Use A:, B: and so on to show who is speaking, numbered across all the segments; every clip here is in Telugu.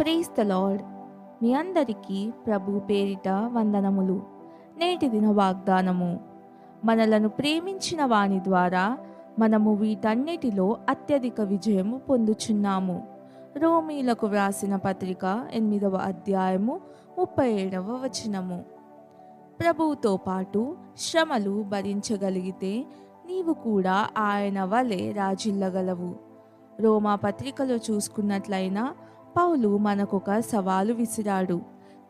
A: ప్రేస్ ద లార్డ్ మీ అందరికీ ప్రభు పేరిట వందనములు. నేటి దిన వాగ్దానము. మనలను ప్రేమించిన వాని ద్వారా మనము వీటన్నిటిలో అత్యధిక విజయము పొందుచున్నాము. రోమీలకు వ్రాసిన పత్రిక ఎనిమిదవ అధ్యాయము ముప్పై ఏడవ వచనము. ప్రభువుతో పాటు శ్రమలు భరించగలిగితే నీవు కూడా ఆయన వలె రాజిల్లగలవు. రోమా పత్రికలో చూసుకున్నట్లయినా పౌలు మనకొక సవాలు విసిరాడు.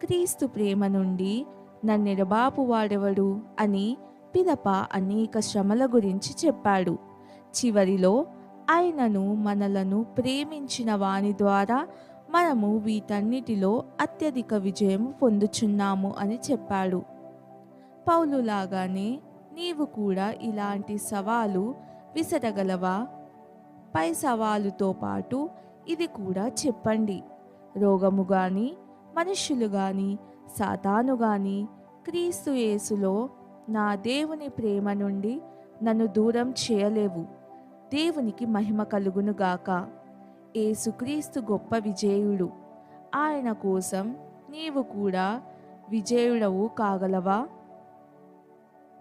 A: క్రీస్తు ప్రేమ నుండి నన్నెరబాపు వాడెవడు? అని పిదప అనేక శ్రమల గురించి చెప్పాడు. చివరిలో ఆయనను మనలను ప్రేమించిన వాని ద్వారా మనము వీటన్నిటిలో అత్యధిక విజయం పొందుచున్నాము అని చెప్పాడు. పౌలు లాగానే నీవు కూడా ఇలాంటి సవాలు విసరగలవా? పై సవాలుతో పాటు ఇది కూడా చెప్పండి. రోగము గాని మనుష్యులు గాని సాతాను గాని క్రీస్తు యేసులో నా దేవుని ప్రేమ నుండి నన్ను దూరం చేయలేవు. దేవునికి మహిమ కలుగును గాక. గొప్ప విజేయుడు. ఆయన కోసం నీవు కూడా విజేయుడవు కాగలవా?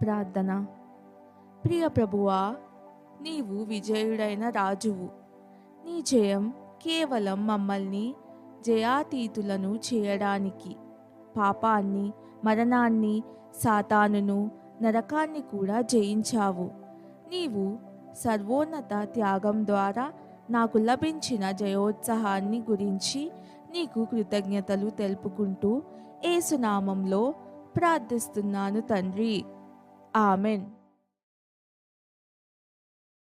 A: ప్రార్థన. ప్రియ ప్రభువా నీవు విజయుడైన రాజువు. నీ జయం కేవలం మమ్మల్ని జయాతీతులను చేయడానికి పాపాన్ని మరణాన్ని సాతానును నరకాన్ని కూడా జయించావు. నీవు సర్వోన్నత త్యాగం ద్వారా నాకు లభించిన జయోత్సాహాన్ని గురించి నీకు కృతజ్ఞతలు తెలుపుకుంటూ ఏసునామంలో ప్రార్థిస్తున్నాను తండ్రి. ఆమెన్.